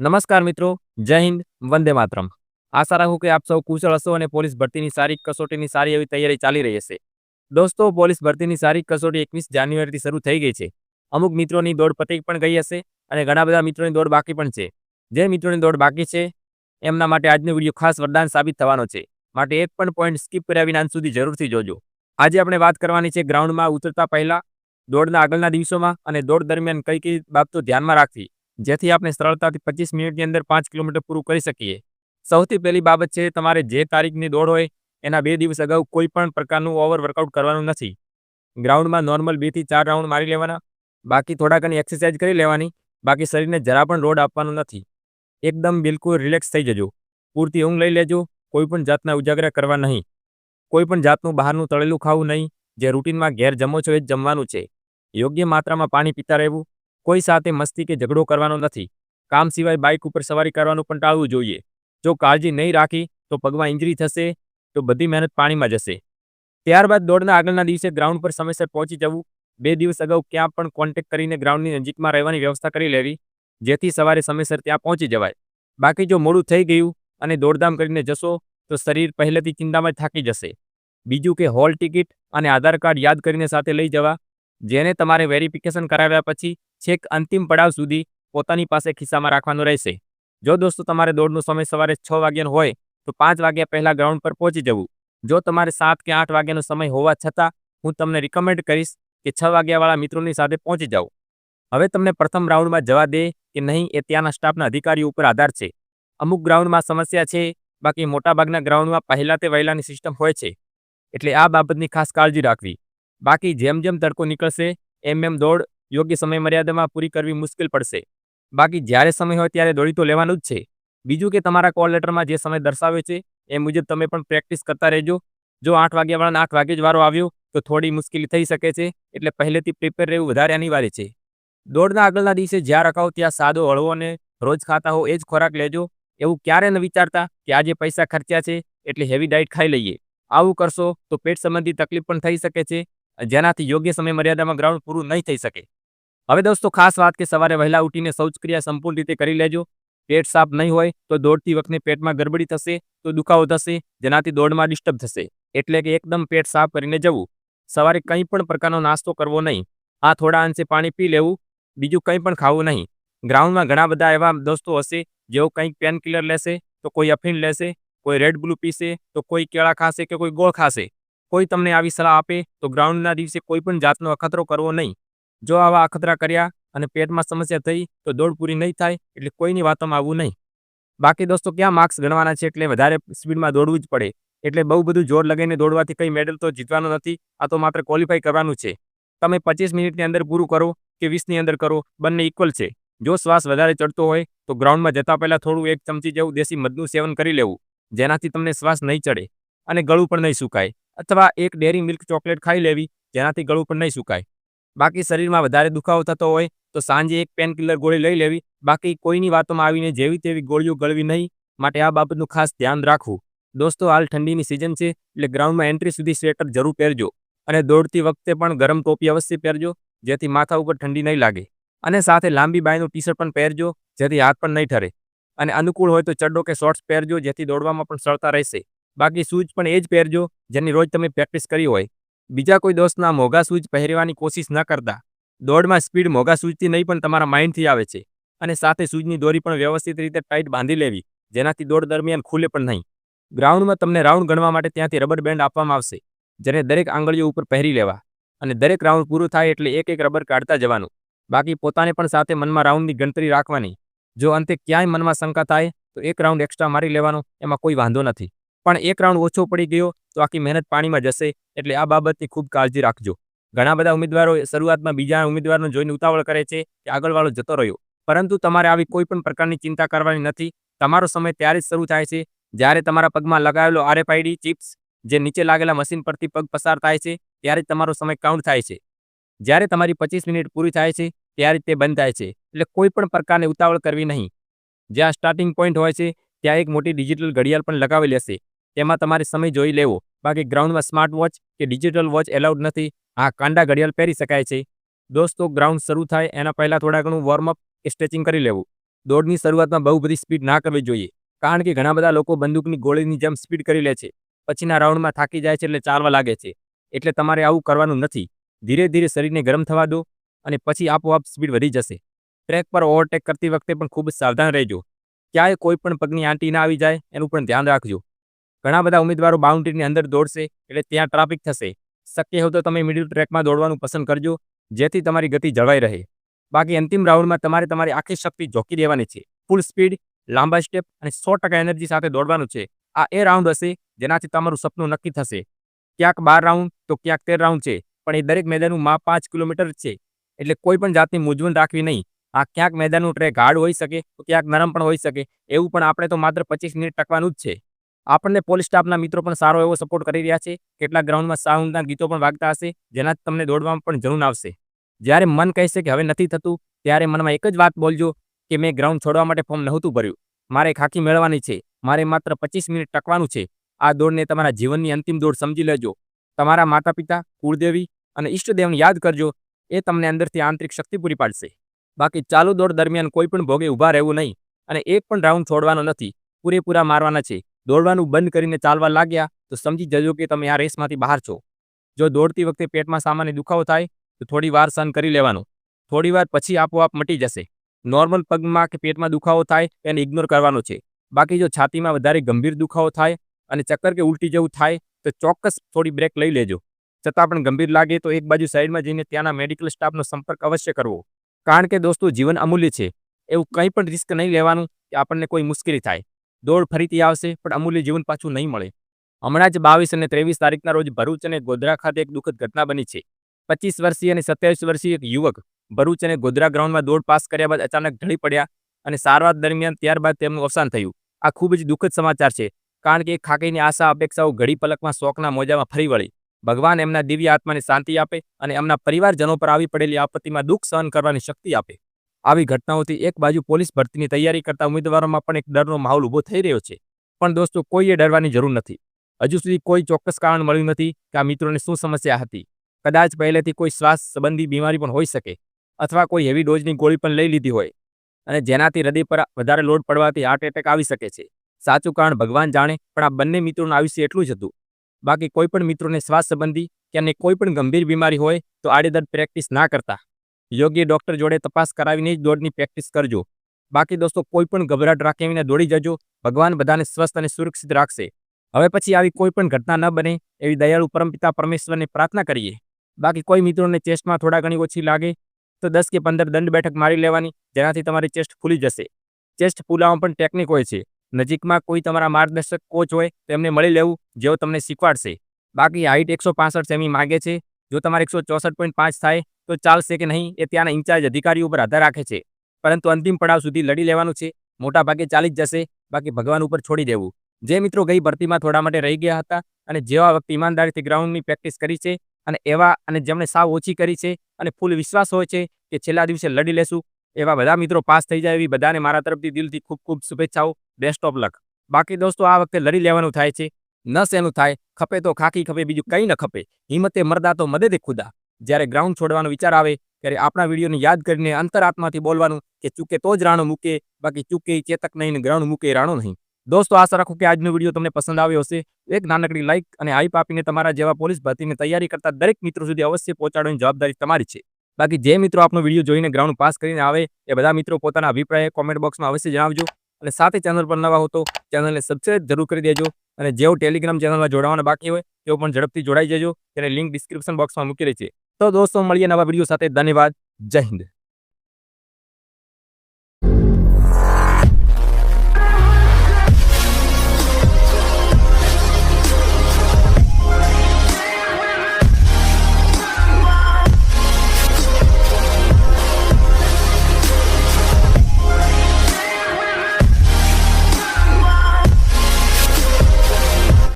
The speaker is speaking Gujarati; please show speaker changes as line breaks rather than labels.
નમસ્કાર મિત્રો, જય હિન્દ, વંદે માતરમ. આશા રાખું કે આપ સૌ કુશળ હશો અને પોલીસ ભરતીની સારી કસોટીની સારી એવી તૈયારી ચાલી રહી હશે. દોસ્તો, પોલીસ ભરતીની સારી કસોટી એકવીસ જાન્યુઆરીથી શરૂ થઈ ગઈ છે. અમુક મિત્રોની દોડ પતી પણ ગઈ હશે અને ઘણા બધા મિત્રોની દોડ બાકી પણ છે. જે મિત્રોની દોડ બાકી છે, એમના માટે આજનો વીડિયો ખાસ વરદાન સાબિત થવાનો છે. માટે એક પણ પોઈન્ટ સ્કીપ કર્યા વિના અંત સુધી જરૂરથી જોજો. આજે આપણે વાત કરવાની છે ગ્રાઉન્ડમાં ઉતરતા પહેલા, દોડના આગળના દિવસોમાં અને દોડ દરમિયાન કઈ કઈ બાબતો ધ્યાનમાં રાખવી. જેથી આપણે સરળતાથી પચીસ મિનિટની અંદર પાંચ કિલોમીટર પૂરું કરી શકીએ. સૌથી પહેલી બાબત છે, તમારે જે તારીખની દોડ હોય, એના બે દિવસ અગાઉ કોઈ પણ પ્રકારનું ઓવર વર્કઆઉટ કરવાનું નથી. ગ્રાઉન્ડમાં નોર્મલ બેથી ચાર રાઉન્ડ મારી લેવાના, બાકી થોડા ઘણી એક્સરસાઇઝ કરી લેવાની, બાકી શરીરને જરા પણ લોડ આપવાનો નથી. એકદમ બિલકુલ રિલેક્સ થઈ જજો. પૂરતી ઊંઘ લઈ લેજો, કોઈપણ જાતના ઉજાગરા કરવા નહીં. કોઈપણ જાતનું બહારનું તળેલું ખાવું નહીં, જે રૂટીનમાં ઘેર જમો છો એ જ જમવાનું છે. યોગ્ય માત્રામાં પાણી પીતા રહેવું કોઈ સાથે મસ્તી કે ઝઘડો કરવાનો નથી. કામ સિવાય બાઇક ઉપર સવારી કરવાનું પણ ટાળવું જોઈએ. જો કાળજી નહીં રાખી, તો પગમાં ઇન્જરી થશે, તો બધી મહેનત પાણીમાં જશે. ત્યારબાદ દોડના આગળના દિવસે ગ્રાઉન્ડ પર સમયસર પહોંચી જવું. બે દિવસ અગાઉ ક્યાં પણ કોન્ટેક કરીને ગ્રાઉન્ડની નજીકમાં રહેવાની વ્યવસ્થા કરી લેવી, જેથી સવારે સમયસર ત્યાં પહોંચી જવાય. બાકી જો મોડું થઈ ગયું અને દોડધામ કરીને જશો, તો શરીર પહેલેથી ચિંતામાં થાકી જશે. બીજું કે હોલ ટિકિટ અને આધાર કાર્ડ યાદ કરીને સાથે લઈ જવા જેને તમારે વેરિફિકેશન કરાવ્યા પછી છેક અંતિમ પડાવ સુધી પોતાની પાસે ખિસ્સામાં રાખવાનું રહેશે. જો દોસ્તો તમારે દોડનો સમય સવારે છ વાગ્યાનો હોય, તો પાંચ વાગ્યા પહેલાં ગ્રાઉન્ડ પર પહોંચી જવું. જો તમારે સાત કે આઠ વાગ્યાનો સમય હોવા છતાં, હું તમને રિકમેન્ડ કરીશ કે છ વાગ્યાવાળા મિત્રોની સાથે પહોંચી જાઓ. હવે તમને પ્રથમ રાઉન્ડમાં જવા દે કે નહીં એ ત્યાંના સ્ટાફના અધિકારીઓ ઉપર આધાર છે. અમુક ગ્રાઉન્ડમાં સમસ્યા છે, બાકી મોટાભાગના ગ્રાઉન્ડમાં પહેલા તે વહેલાની સિસ્ટમ હોય છે. એટલે આ બાબતની ખાસ કાળજી રાખવી. બાકી જેમ જેમ તડકો નીકળશે, એમ એમ દોડ યોગ્ય સમય મર્યાદામાં પૂરી કરવી મુશ્કેલ પડશે. બાકી જ્યારે સમય હોય ત્યારે દોડી તો લેવાનું જ છે. બીજું કે તમારા કોલ લેટરમાં જે સમય દર્શાવે છે, એ મુજબ તમે પણ પ્રેક્ટિસ કરતા રહેજો. જો આઠ વાગ્યાવાળાને આઠ વાગે જ વારો આવ્યો, તો થોડી મુશ્કેલી થઈ શકે છે, એટલે પહેલેથી પ્રિપેર રહેવું વધારે અનિવાર્ય છે. દોડના આગળના દિવસે જ્યાં રખાવો ત્યાં સાદો હળવો અને રોજ ખાતા હો એ જ ખોરાક લેજો. એવું ક્યારે ન વિચારતા કે આજે પૈસા ખર્ચ્યા છે, એટલે હેવી ડાયટ ખાઈ લઈએ. આવું કરશો તો પેટ સંબંધી તકલીફ પણ થઈ શકે છે જેનાથી યોગ્ય સમય મર્યાદામાં ગ્રાઉન્ડ પૂરું નહીં થઈ શકે. હવે દોસ્તો, ખાસ વાત કે સવારે વહેલા ઉઠીને શૌચક્રિયા સંપૂર્ણ રીતે કરી લેજો. પેટ સાફ નહીં હોય તો દોડતી વખતે પેટમાં ગરબડી થશે તો દુખાવો થશે, જેનાથી દોડમાં ડિસ્ટર્બ થશે. એટલે કે એકદમ પેટ સાફ કરીને જવું. સવારે કંઈ પણ પ્રકારનો નાસ્તો કરવો નહીં. આ થોડા અંશે પાણી પી લેવું, બીજું કંઈ પણ ખાવું નહીં. ગ્રાઉન્ડમાં ઘણા બધા એવા દોસ્તો હશે, જેઓ કંઈક પેન કિલર લેશે, તો કોઈ અફીણ લેશે, કોઈ રેડ બ્લુ પીશે, તો કોઈ કેળા ખાશે કે કોઈ ગોળ ખાશે. કોઈ તમને આવી સલાહ આપે, તો ગ્રાઉન્ડના દિવસે કોઈ પણ જાતનો અખતરો કરવો નહીં. જો આવા અખતરા કર્યા અને પેટમાં સમસ્યા થઈ, તો દોડ પૂરી નહીં થાય, એટલે કોઈની વાતોમાં આવવું નહીં. બાકી દોસ્તો, ક્યાં માર્ક્સ ગણવાના છે એટલે વધારે સ્પીડમાં દોડવું જ પડે. એટલે બહુ બધું જોર લગાવીને દોડવાથી કંઈ મેડલ તો જીતવાનો નથી, આ તો માત્ર ક્વોલિફાય કરવાનું છે. તમે પચીસ મિનિટની અંદર પૂરું કરો કે વીસની અંદર કરો, બંને ઇક્વલ છે. જો શ્વાસ વધારે ચડતો હોય, તો ગ્રાઉન્ડમાં જતા પહેલાં થોડું એક ચમચી જેવું દેશી મધનું સેવન કરી લેવું, જેનાથી તમને શ્વાસ નહીં ચડે અને ગળું પણ નહીં સુકાય. અથવા એક ડેરી મિલ્ક ચોકલેટ ખાઈ લેવી, જેનાથી ગળું પણ નહીં સુકાય. બાકી શરીરમાં વધારે દુખાવો થતો હોય, તો સાંજે એક પેન કિલર ગોળી લઈ લેવી. બાકી કોઈની વાતોમાં આવીને જેવી તેવી ગોળીઓ ગળવી નહીં, માટે આ બાબતનું ખાસ ધ્યાન રાખવું. દોસ્તો, હાલ ઠંડીની સિઝન છે, એટલે ગ્રાઉન્ડમાં એન્ટ્રી સુધી સ્વેટર જરૂર પહેરજો. અને દોડતી વખતે પણ ગરમ ટોપી અવશ્ય પહેરજો, જેથી માથા ઉપર ઠંડી નહીં લાગે. અને સાથે લાંબી બાયનું ટી શર્ટ પણ પહેરજો, જેથી હાથ પણ નહીં ઠરે. અને અનુકૂળ હોય તો ચડ્ડો કે શોર્ટ્સ પહેરજો, જેથી દોડવામાં પણ સરળતા રહેશે. બાકી શૂઝ પણ એ જ પહેરજો જેની રોજ તમે પ્રેક્ટિસ કરી હોય. બીજા કોઈ દોસ્તના મોંઘા શૂઝ પહેરવાની કોશિશ ન કરતા. દોડમાં સ્પીડ મોંઘા શૂઝથી નહીં પણ તમારા માઇન્ડથી આવે છે. અને સાથે શૂઝની દોરી પણ વ્યવસ્થિત રીતે ટાઈટ બાંધી લેવી, જેનાથી દોડ દરમિયાન ખુલે પણ નહીં. ગ્રાઉન્ડમાં તમને રાઉન્ડ ગણવા માટે ત્યાંથી રબર બેન્ડ આપવામાં આવશે, જેને દરેક આંગળીઓ ઉપર પહેરી લેવા. અને દરેક રાઉન્ડ પૂરું થાય એટલે એક એક રબર કાઢતા જવાનું. બાકી પોતાને પણ સાથે મનમાં રાઉન્ડની ગણતરી રાખવાની. જો અંતે ક્યાંય મનમાં શંકા થાય, તો એક રાઉન્ડ એક્સ્ટ્રા મારી લેવાનો, એમાં કોઈ વાંધો નથી. પણ એક રાઉન્ડ ઓછો પડી ગયો તો આખી મહેનત પાણીમાં જશે. એટલે આ બાબતની ખૂબ કાળજી રાખજો. ઘણા બધા ઉમેદવારો શરૂઆતમાં બીજા ઉમેદવારનો જોઈને ઉતાવળ કરે છે કે આગળવાળો જતો રહ્યો. પરંતુ તમારે આવી કોઈ પણ પ્રકારની ચિંતા કરવાની નથી. તમારો સમય ત્યારે જ શરૂ થાય છે જ્યારે તમારા પગમાં લગાવેલો આરએફઆઈડી ચિપ્સ જે નીચે લાગેલા મશીન પરથી પગ પસાર થાય છે ત્યારે તમારો સમય કાઉન્ટ થાય છે. જ્યારે તમારી પચીસ મિનિટ પૂરી થાય છે ત્યારે તે બંધ થાય છે. એટલે કોઈ પણ પ્રકારની ઉતાવળ કરવી નહીં. જ્યાં સ્ટાર્ટિંગ પોઈન્ટ હોય છે ત્યાં એક મોટી ડિજિટલ ઘડિયાળ પણ લગાવેલી હશે. તેમાં તમારે સમય જોઈ લેવો. બાકી ગ્રાઉન્ડમાં સ્માર્ટ વોચ કે ડિજિટલ વોચ એલાઉડ નથી. આ કાંડા ઘડિયાળ પહેરી શકાય છે. દોસ્તો, ગ્રાઉન્ડ શરૂ થાય એના પહેલાં થોડા ઘણું વોર્મઅપ કે સ્ટ્રેચિંગ કરી લેવું. દોડની શરૂઆતમાં બહુ બધી સ્પીડ ના કરવી જોઈએ. કારણ કે ઘણા બધા લોકો બંદૂકની ગોળીની જેમ સ્પીડ કરી લે છે. પછીના રાઉન્ડમાં થાકી જાય છે એટલે ચાલવા લાગે છે. એટલે તમારે આવું કરવાનું નથી. ધીરે ધીરે શરીરને ગરમ થવા દો અને પછી આપોઆપ સ્પીડ વધી જશે. ટ્રેક પર ઓવરટેક કરતી વખતે પણ ખૂબ સાવધાન રહેજો. ક્યાંય કોઈ પણ પગની આંટી ના આવી જાય એનું પણ ધ્યાન રાખજો. ઘણા બધા ઉમેદવારો બાઉન્ડ્રીની અંદર દોડશે એટલે ત્યાં ટ્રાફિક થશે. શક્ય હોય તો તમે મિડલ ટ્રેકમાં દોડવાનું પસંદ કરજો, જેથી તમારી ગતિ જળવાઈ રહે. બાકી અંતિમ રાઉન્ડમાં તમારે તમારી આખી શક્તિ ઝોંકી દેવાની છે. ફૂલ સ્પીડ લાંબા સ્ટેપ અને સો ટકા એનર્જી સાથે દોડવાનું છે. આ એ રાઉન્ડ હશે જેનાથી તમારું સપનું નક્કી થશે. ક્યાંક બાર રાઉન્ડ તો ક્યાંક તેર રાઉન્ડ છે, પણ એ દરેક મેદાનનું માપ પાંચ કિલોમીટર છે. એટલે કોઈ પણ જાતની મૂંઝવણ રાખવી નહીં. આ ક્યાંક મેદાનનું ટ્રેક હાર્ડ હોઈ શકે તો ક્યાંક નરમ પણ હોઈ શકે. એવું પણ આપણે તો માત્ર પચીસ મિનિટ ટકવાનું જ છે. આપણને પોલીસ સ્ટાફના મિત્રો પણ સારો એવો સપોર્ટ કરી રહ્યા છે. કેટલાક ગ્રાઉન્ડમાં સાઉન્ડના ગીતો પણ વાગતા હશે જેનાથી તમને દોડવામાં પણ જરૂર આવશે. જ્યારે મન કહેશે કે હવે નથી થતું, ત્યારે મનમાં એક જ વાત બોલજો કે મેં ગ્રાઉન્ડ છોડવા માટે ફોર્મ નહોતું ભર્યું. મારે ખાખી મેળવવાની છે. મારે માત્ર પચીસ મિનિટ ટકવાનું છે. આ દોડને તમારા જીવનની અંતિમ દોડ સમજી લેજો. તમારા માતા પિતા કુળદેવી અને ઈષ્ટદેવને યાદ કરજો. એ તમને અંદરથી આંતરિક શક્તિ પૂરી પાડશે. બાકી ચાલુ દોડ દરમિયાન કોઈ પણ ભોગે ઊભા રહેવું નહીં અને એક પણ રાઉન્ડ છોડવાનો નથી. પૂરેપૂરા મારવાના છે. દોડવાનું બંધ કરીને ચાલવા લાગ્યા, તો સમજી જજો કે તમે આ રેસમાંથી બહાર છો. જો દોડતી વખતે પેટમાં સામાન્ય દુખાવો થાય, તો થોડી વાર સહન કરી લેવાનું. થોડી વાર પછી આપોઆપ મટી જશે. નોર્મલ પગમાં કે પેટમાં દુખાવો થાય, એને ઇગ્નોર કરવાનો છે. બાકી જો છાતીમાં વધારે ગંભીર દુખાવો થાય અને ચક્કર કે ઉલટી જેવું થાય, તો ચોક્કસ થોડી બ્રેક લઈ લેજો. છતાં પણ ગંભીર લાગે તો એક બાજુ સાઈડમાં જઈને ત્યાંના મેડિકલ સ્ટાફનો સંપર્ક અવશ્ય કરવો. કારણ કે દોસ્તો, જીવન અમૂલ્ય છે. એવું કંઈ પણ રિસ્ક નહીં લેવાનું કે આપણને કોઈ મુશ્કેલી થાય. દોડ ફરીથી આવશે, પણ અમૂલ્ય જીવન પાછું નહીં મળે. હમણાં જ બાવીસ અને ત્રેવીસ તારીખના રોજ ભરૂચ અને ગોધરા ખાતે એક દુઃખદ ઘટના બની છે. પચીસ વર્ષીય અને સત્યાવીસ વર્ષીય એક યુવક ભરૂચ અને ગોધરા ગ્રાઉન્ડમાં દોડ પાસ કર્યા બાદ અચાનક ઢળી પડ્યા અને સારવાર દરમિયાન ત્યારબાદ તેમનું અવસાન થયું. આ ખૂબ જ દુઃખદ સમાચાર છે, કારણ કે ખાકીની આશા અપેક્ષાઓ ઘડી પલકમાં શોકના મોજામાં ફરી વળી. ભગવાન એમના દિવ્ય આત્માને શાંતિ આપે અને એમના પરિવારજનો પર આવી પડેલી આપત્તિમાં દુઃખ સહન કરવાની શક્તિ આપે. આવી ઘટનાઓથી એક બાજુ પોલીસ ભરતીની તૈયારી કરતા ઉમેદવારોમાં પણ એક ડરનો માહોલ ઊભો થઈ રહ્યો છે. પણ દોસ્તો, કોઈએ ડરવાની જરૂર નથી. હજુ સુધી કોઈ ચોક્કસ કારણ મળ્યું નથી કે આ મિત્રોને શું સમસ્યા હતી. કદાચ પહેલેથી કોઈ શ્વાસ સંબંધી બીમારી પણ હોઈ શકે અથવા કોઈ હેવી ડોઝની ગોળી પણ લઈ લીધી હોય. અને જેનાથી હૃદય પર વધારે લોડ પડવાથી હાર્ટ એટેક આવી શકે છે. સાચું કારણ ભગવાન જાણે, પણ આ બંને મિત્રોનું આયુષ્ય એટલું જ હતું. બાકી કોઈ પણ મિત્રોને શ્વાસ સંબંધી કે અને કોઈ પણ ગંભીર બીમારી હોય તો આડેધડ પ્રેક્ટિસ ના કરતા. યોગ્ય ડોક્ટર જોડે તપાસ કરાવીને જ દોડની પ્રેક્ટિસ કરજો. બાકી દોસ્તો, કોઈ પણ ગભરાટ રાખ્યા દોડી જજો. ભગવાન બધાને સ્વસ્થ અને સુરક્ષિત રાખશે. હવે પછી આવી કોઈ પણ ઘટના ન બને એવી દયાળુ પરમપિતા પરમેશ્વરને પ્રાર્થના કરીએ. બાકી કોઈ મિત્રોને ચેસ્ટમાં થોડા ઘણી ઓછી લાગે તો દસ કે પંદર દંડ બેઠક મારી લેવાની, જેનાથી તમારી ચેસ્ટ ફૂલી જશે. ચેસ્ટ ફૂલાવા પણ ટેકનિક હોય છે. નજીકમાં કોઈ તમારા માર્ગદર્શક કોચ હોય તેમને મળી લેવું, જેઓ તમને શીખવાડશે. બાકી હાઇટ એકસો પાસઠ સેમી માગે છે. જો તમારે એકસો ચોસઠ પોઈન્ટ પાંચ થાય, તો ચાલશે કે નહીં એ ત્યાંના ઇન્ચાર્જ અધિકારીઓ ઉપર આધાર રાખે છે. પરંતુ અંતિમ પડાવ સુધી લડી લેવાનું છે. મોટા ભાગે ચાલી જ જશે. બાકી ભગવાન ઉપર છોડી દેવું. જે મિત્રો ગઈ ભરતીમાં થોડા માટે રહી ગયા હતા અને જેવા વખતે ઈમાનદારીથી ગ્રાઉન્ડની પ્રેક્ટિસ કરી છે અને એવા અને જેમણે સાવ ઓછી કરી છે અને ફૂલ વિશ્વાસ હોય છે કે છેલ્લા દિવસે લડી લેશું, એવા બધા મિત્રો પાસ થઈ જાય એવી બધાને મારા તરફથી દિલથી ખૂબ ખૂબ શુભેચ્છાઓ. બેસ્ટ ઓફ લક બાકી દોસ્તો, આ વખતે લડી લેવાનું થાય છે. ન સહેલું થાય, ખપે તો ખાકી ખપે બીજું કંઈ ન ખપે. હિંમતે મરદા તો મદદે ખુદા. જ્યારે ગ્રાઉન્ડ છોડવાનો વિચાર આવે, ત્યારે આપણા વિડીયોને યાદ કરીને અંતરાત્માથી બોલવાનું કે ચૂકે તો જ રાણો મૂકે, બાકી ચૂકે ચેતક નહીં ગ્રાઉન્ડ મૂકે રાણો નહીં. દોસ્તો, આશા રાખું કે આજનો વીડિયો તમને પસંદ આવ્યો હશે. એક નાનકડી લાઇક અને હાઈપ આપીને તમારા જેવા પોલીસ ભરતીની તૈયારી કરતા દરેક મિત્રો સુધી અવશ્ય પહોંચાડવાની જવાબદારી તમારી છે. બાકી જે મિત્રો આપનો વીડિયો જોઈને ગ્રાઉન્ડ પાસ કરીને આવે, એ બધા મિત્રો પોતાના અભિપ્રાય કોમેન્ટ બોક્સમાં અવશ્ય જણાવજો. અને સાથે ચેનલ પર નવા હો તો ચેનલને સબસ્ક્રાઈબ જરૂર કરી દેજો. અને જેઓ ટેલિગ્રામ ચેનલમાં જોડાવાના બાકી હોય તેઓ પણ ઝડપથી જોડાઈ જજો. તેની લિંક ડિસ્ક્રિપ્શન બોક્સમાં મૂકેલી છે. તો દોસ્તો, મળીએ નવા વીડિયો સાથે. ધન્યવાદ. જય હિન્દ.